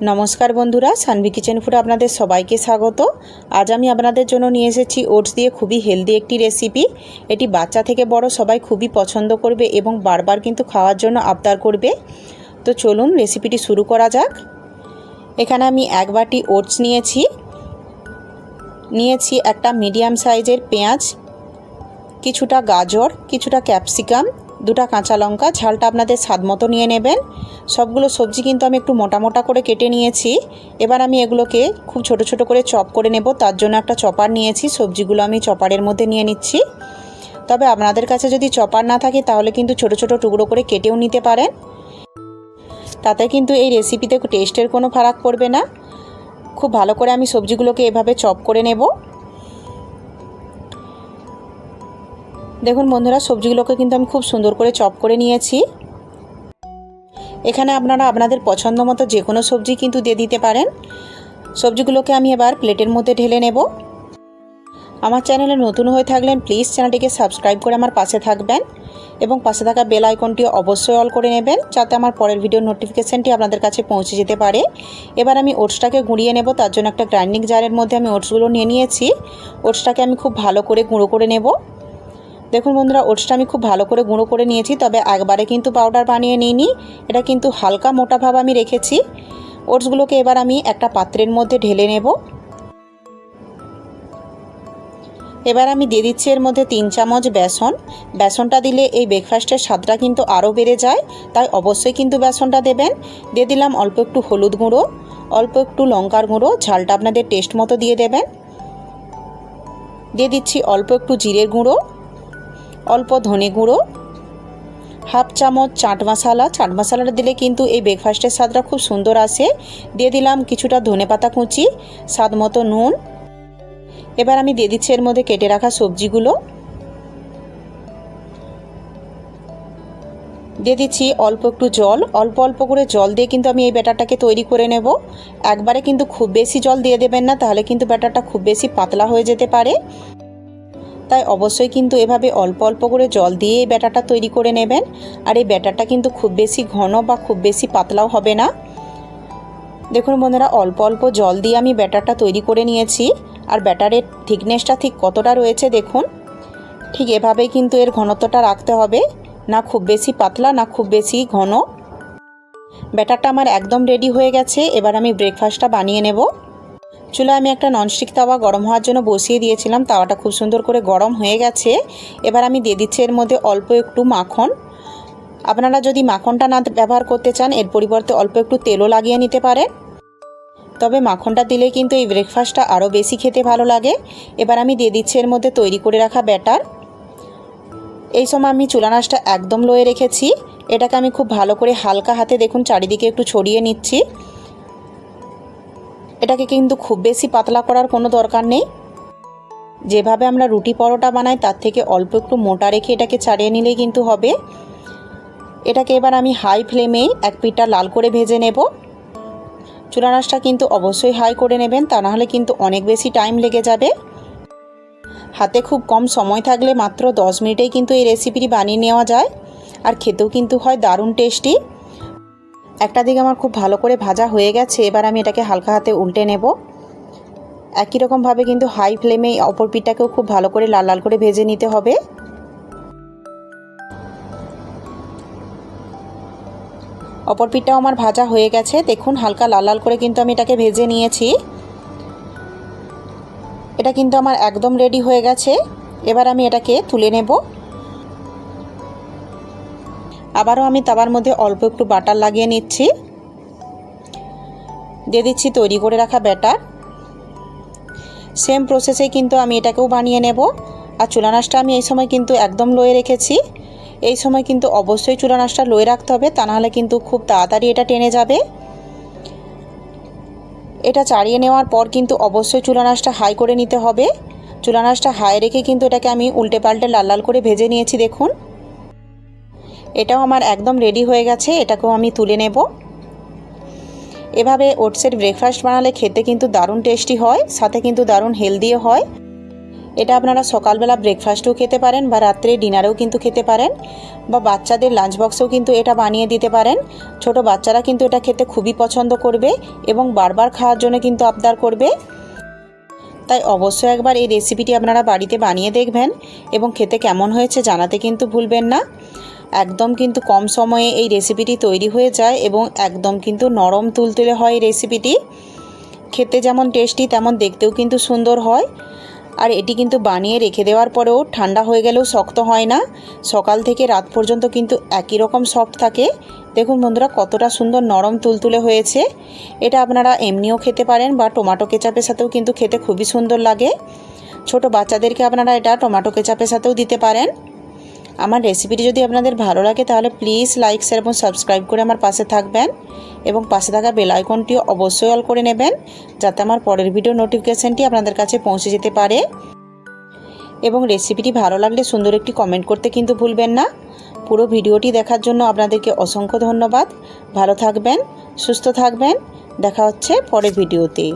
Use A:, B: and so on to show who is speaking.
A: নমস্কার বন্ধুরা, Sanvi kitchen food আপনাদের সবাইকে স্বাগত। আজ আমি আপনাদের জন্য নিয়ে এসেছি ওটস দিয়ে খুবই হেলদি একটি রেসিপি। এটি বাচ্চা থেকে বড় সবাই খুবই পছন্দ করবে এবং বারবার কিন্তু খাওয়ার জন্য আবদার করবে। তো চলুন রেসিপিটি শুরু করা যাক। এখানে আমি এক বাটি ওটস নিয়েছি। নিয়েছি একটা মিডিয়াম সাইজের পেঁয়াজ, কিছুটা গাজর, কিছুটা ক্যাপসিকাম দুটা কাঁচা লঙ্কা, ঝালটা আপনাদের স্বাদ মতো নিয়ে নেবেন। সবগুলো সবজি কিন্তু আমি একটু মোটা মোটা করে কেটে নিয়েছি। এবার আমি এগুলোকে খুব ছোট ছোট করে চপ করে নেব। তার জন্য একটা চপার নিয়েছি। সবজিগুলো আমি চপারের মধ্যে নিয়ে নিচ্ছি। তবে আপনাদের কাছে যদি চপার না থাকে, তাহলে কিন্তু ছোট ছোট টুকরো করে কেটেও নিতে পারেন। তাতে কিন্তু এই রেসিপিতে টেস্টের কোনো ফারাক পড়বে না। খুব ভালো করে আমি সবজিগুলোকে এভাবে চপ করে নেব। দেখুন বন্ধুরা, সবজিগুলোকে কিন্তু আমি খুব সুন্দর করে চপ করে নিয়েছি। এখানে আপনারা আপনাদের পছন্দ মতো যে কোনো সবজি কিন্তু দিয়ে দিতে পারেন। সবজিগুলোকে আমি এবার প্লেটের মধ্যে ঢেলে নেব। আমার চ্যানেলে নতুন হয়ে থাকলেন প্লিজ চ্যানেলটিকে সাবস্ক্রাইব করে আমার পাশে থাকবেন এবং পাশে থাকা বেল আইকনটি অবশ্যই অল করে নেবেন যাতে আমার পরের ভিডিওর নোটিফিকেশানটি আপনাদের কাছে পৌঁছে যেতে পারে। এবার আমি ওটসটাকে গুঁড়িয়ে নেব, তার জন্য একটা গ্রাইন্ডিং জারের মধ্যে আমি ওটসগুলো নিয়ে নিয়েছি। ওটসটাকে আমি খুব ভালো করে গুঁড়ো করে নেব। দেখুন বন্ধুরা, ওটসটা আমি খুব ভালো করে গুঁড়ো করে নিয়েছি, তবে একবারে কিন্তু পাউডার বানিয়ে নিইনি। এটা কিন্তু হালকা মোটা ভাব আমি রেখেছি। ওটসগুলোকে এবার আমি একটা পাত্রের মধ্যে ঢেলে নেব। এবার আমি দিয়ে দিচ্ছি এর মধ্যে তিন চামচ বেসন। বেসনটা দিলে এই ব্রেকফাস্টের স্বাদটা কিন্তু আরও বেড়ে যায়, তাই অবশ্যই কিন্তু বেসনটা দেবেন। দিয়ে দিলাম অল্প একটু হলুদ গুঁড়ো, অল্প একটু লঙ্কার গুঁড়ো, ঝালটা আপনাদের টেস্ট মতো দিয়ে দেবেন। দিয়ে দিচ্ছি অল্প একটু জিরের গুঁড়ো অল্প ধনে গুঁড়ো, হাফ চামচ চাট মশলা। চাট মশলাটা দিলে কিন্তু এই ব্রেকফাস্টের স্বাদটা খুব সুন্দর আসে। দিয়ে দিলাম কিছুটা ধনে পাতা কুচি, স্বাদ মতো নুন। এবার আমি দিয়ে দিচ্ছি এর মধ্যে কেটে রাখা সবজিগুলো। দিয়ে দিচ্ছি অল্প একটু জল। অল্প অল্প করে জল দিয়ে কিন্তু আমি এই ব্যাটারটাকে তৈরি করে নেব। একবারে কিন্তু খুব বেশি জল দিয়ে দেবেন না, তাহলে কিন্তু ব্যাটারটা খুব বেশি পাতলা হয়ে যেতে পারে। তাই অবশ্যই কিন্তু এভাবে অল্প অল্প করে জল দিয়ে এই ব্যাটারটা তৈরি করে নেবেন। আর এই ব্যাটারটা কিন্তু খুব বেশি ঘন বা খুব বেশি পাতলাও হবে না। দেখুন বন্ধুরা, অল্প অল্প জল দিয়ে আমি ব্যাটারটা তৈরি করে নিয়েছি। আর ব্যাটারের থিকনেসটা ঠিক কতটা রয়েছে দেখুন। ঠিক এভাবেই কিন্তু এর ঘনত্বটা রাখতে হবে। না খুব বেশি পাতলা, না খুব বেশি ঘন। ব্যাটারটা আমার একদম রেডি হয়ে গেছে। এবার আমি ব্রেকফাস্টটা বানিয়ে নেব। চুলা আমি একটা ননস্টিক তাওয়া গরম হওয়ার জন্য বসিয়ে দিয়েছিলাম। তাওয়াটা খুব সুন্দর করে গরম হয়ে গেছে। এবার আমি দিয়ে দিচ্ছি এর মধ্যে অল্প একটু মাখন। আপনারা যদি মাখনটা না ব্যবহার করতে চান, এর পরিবর্তে অল্প একটু তেলও লাগিয়ে নিতে পারেন। তবে মাখনটা দিলে কিন্তু এই ব্রেকফাস্টটা আরও বেশি খেতে ভালো লাগে। এবার আমি দিয়ে দিচ্ছি এর মধ্যে তৈরি করে রাখা ব্যাটার। এই সময় আমি চুলানাসটা একদম লয়ে রেখেছি। এটাকে আমি খুব ভালো করে হালকা হাতে দেখুন, চারিদিকে একটু ছড়িয়ে নিচ্ছি। এটাকে কিন্তু খুব বেশি পাতলা করার কোনো দরকার নেই। যেভাবে আমরা রুটি পরোটা বানাই, তার থেকে অল্প একটু মোটা রেখে এটাকে ছাড়িয়ে নিলেই কিন্তু হবে। এটাকে এবার আমি হাই ফ্লেমে এক পিঠটা লাল করে ভেজে নেব। চুলানাসটা কিন্তু অবশ্যই হাই করে নেবেন, তা নাহলে কিন্তু অনেক বেশি টাইম লেগে যাবে। হাতে খুব কম সময় থাকলে মাত্র দশ মিনিটেই কিন্তু এই রেসিপিটি বানিয়ে নেওয়া যায়, আর খেতেও কিন্তু হয় দারুণ টেস্টি। একটা দিকে আমার খুব ভালো করে ভাজা হয়ে গেছে, এবার আমি এটাকে হালকা হাতে উল্টে নেব। একই রকমভাবে কিন্তু হাই ফ্লেমে অপর পিঠটাকেও খুব ভালো করে লাল লাল করে ভেজে নিতে হবে। অপর পিঠটাও আমার ভাজা হয়ে গেছে, দেখুন হালকা লাল লাল করে কিন্তু আমি এটাকে ভেজে নিয়েছি। এটা কিন্তু আমার একদম রেডি হয়ে গেছে, এবার আমি এটাকে তুলে নেব। আবারও আমি তাবার মধ্যে অল্প একটু বাটার লাগিয়ে নিচ্ছি। দিয়ে দিচ্ছি তৈরি করে রাখা ব্যাটার। সেম প্রসেসে কিন্তু আমি এটাকেও বানিয়ে নেব। আর চুলানাসটা আমি এই সময় কিন্তু একদম লয়ে রেখেছি। এই সময় কিন্তু অবশ্যই চুলানাসটা লয়ে রাখতে হবে, তা নাহলে কিন্তু খুব তাড়াতাড়ি এটা টেনে যাবে। এটা চাড়িয়ে নেওয়ার পর কিন্তু অবশ্যই চুলানাসটা হাই করে নিতে হবে। চুলানাসটা হাই রেখে কিন্তু এটাকে আমি উল্টে পাল্টে লাল লাল করে ভেজে নিয়েছি, দেখুন। এটাও আমার একদম রেডি হয়ে গেছে, এটাকেও আমি তুলে নেব। এভাবে ওটসের ব্রেকফাস্ট বানালে খেতে কিন্তু দারুণ টেস্টি হয়, সাথে কিন্তু দারুণ হেলদিও হয়। এটা আপনারা সকালবেলা ব্রেকফাস্টেও খেতে পারেন বা রাত্রে ডিনারেও কিন্তু খেতে পারেন, বা বাচ্চাদের লাঞ্চ বক্সেও কিন্তু এটা বানিয়ে দিতে পারেন। ছোট বাচ্চারা কিন্তু এটা খেতে খুবই পছন্দ করবে এবং বারবার খাওয়ার জন্য কিন্তু আবদার করবে। তাই অবশ্যই একবার এই রেসিপিটি আপনারা বাড়িতে বানিয়ে দেখবেন এবং খেতে কেমন হয়েছে জানাতে কিন্তু ভুলবেন না। একদম কিন্তু কম সময়ে এই রেসিপিটি তৈরি হয়ে যায় এবং একদম কিন্তু নরম তুলতুলে হয় এই রেসিপিটি খেতে যেমন টেস্টি তেমন দেখতেও কিন্তু সুন্দর হয়। আর এটি কিন্তু বানিয়ে রেখে দেওয়ার পরেও ঠান্ডা হয়ে গেলেও শক্ত হয় না। সকাল থেকে রাত পর্যন্ত কিন্তু একই রকম সফট থাকে। দেখুন বন্ধুরা, কতটা সুন্দর নরম তুলতুলে হয়েছে। এটা আপনারা এমনিও খেতে পারেন বা টমেটো কেচাপের সাথেও কিন্তু খেতে খুবই সুন্দর লাগে। ছোট বাচ্চাদেরকে আপনারা এটা টমেটো কেচাপের সাথেও দিতে পারেন। আমার রেসিপিটি যদি আপনাদের ভালো লাগে, তাহলে প্লিজ লাইক শেয়ার এবং সাবস্ক্রাইব করে আমার পাশে থাকবেন এবং পাশে থাকা বেল অবশ্যই অল করে নেবেন যাতে আমার পরের ভিডিও নোটিফিকেশানটি আপনাদের কাছে পৌঁছে যেতে পারে। এবং রেসিপিটি ভালো লাগলে সুন্দর একটি কমেন্ট করতে কিন্তু ভুলবেন না। পুরো ভিডিওটি দেখার জন্য আপনাদেরকে অসংখ্য ধন্যবাদ। ভালো থাকবেন, সুস্থ থাকবেন। দেখা হচ্ছে পরের ভিডিওতে